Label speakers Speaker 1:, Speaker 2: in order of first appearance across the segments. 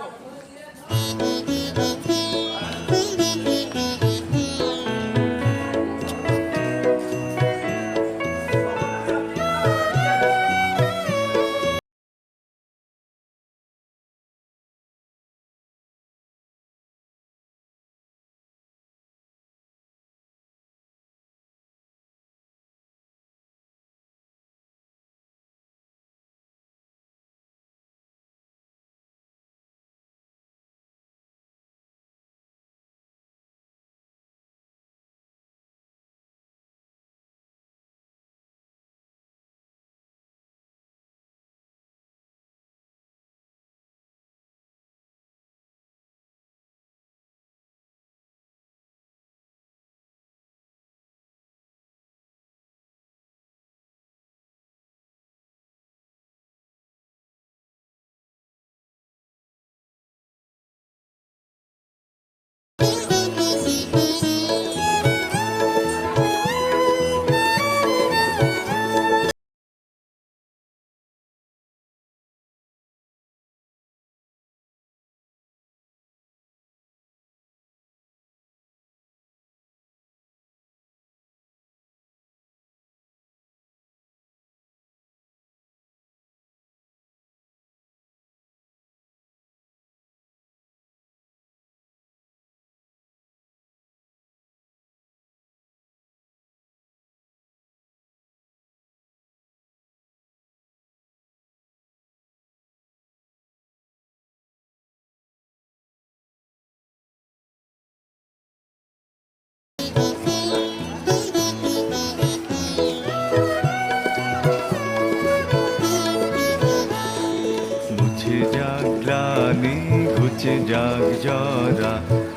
Speaker 1: Música মুছে যাক গ্লানি ঘুচে যাক জরা,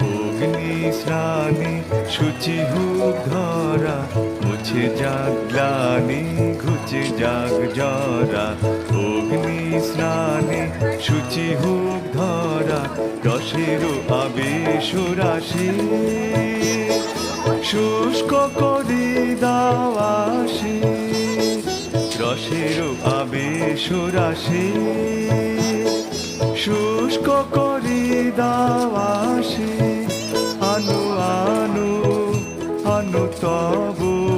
Speaker 1: অগ্নি স্নানে সূচি হুক ধরা, মুছে যাক গ্লানি ঘুচে যাক জরা, অগ্নি স্নানে সূচি হুক ধরা রসের আবেশ রাশি। শুষ্ক করি দাওয়াসি রসের আবেশ রাশি। শুষ্ক করি দাওয়াসি আনু আনু আনু তব